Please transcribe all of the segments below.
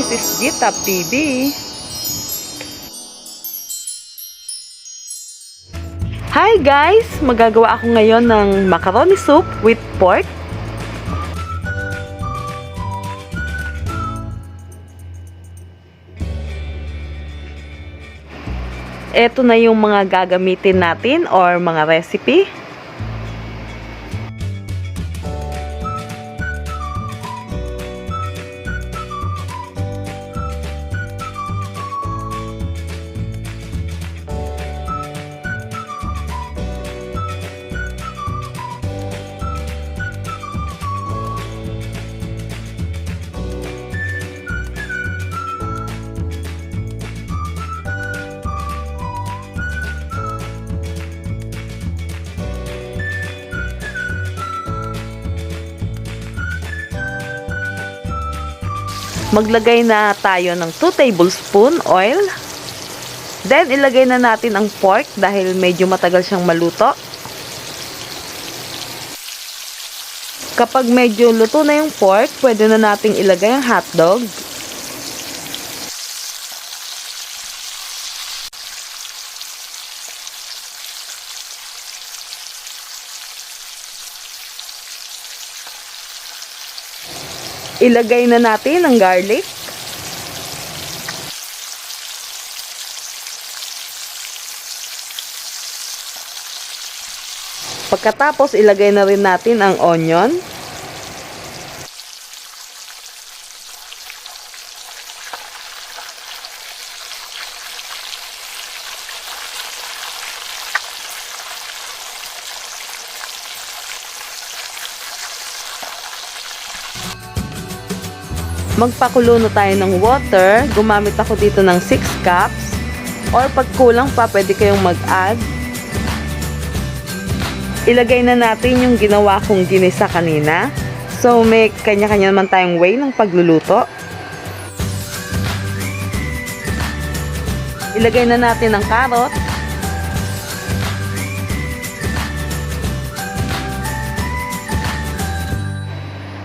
This is GTAP TV. Hi guys! Magagawa ako ngayon ng macaroni soup with pork. Ito na yung mga gagamitin natin or mga recipe. Maglagay na tayo ng 2 tablespoon oil. Then, ilagay na natin ang pork dahil medyo matagal siyang maluto. Kapag medyo luto na yung pork, pwede na nating ilagay ang hotdog. Ilagay na natin ang garlic. Pagkatapos, ilagay na rin natin ang onion. Magpakulo na tayo ng water. Gumamit ako dito ng 6 cups. Or pag kulang pa, pwede kayong mag-add. Ilagay na natin yung ginawa kong ginisa kanina. So, may kanya-kanya naman tayong way ng pagluluto. Ilagay na natin ang carrot.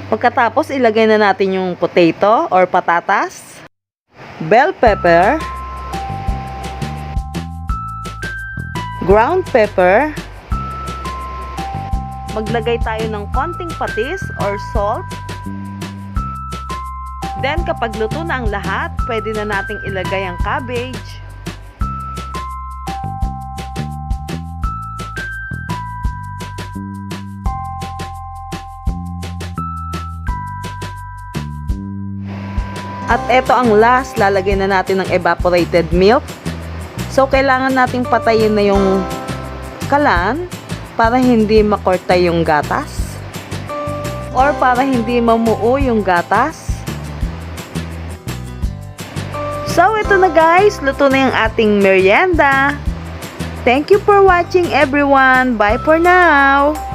Pagkatapos, ilagay na natin yung potato or patatas, bell pepper, ground pepper, maglagay tayo ng konting patis or salt. Then, kapag luto na ang lahat, pwede na nating ilagay ang cabbage, At ito ang last, lalagay na natin ng evaporated milk. So, kailangan nating patayin na yung kalan para hindi makorta yung gatas. Or para hindi mamuo yung gatas. So, ito na guys, luto na yung ating merienda. Thank you for watching everyone. Bye for now.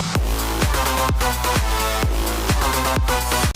「どこに落としてる?どこに落としてる?」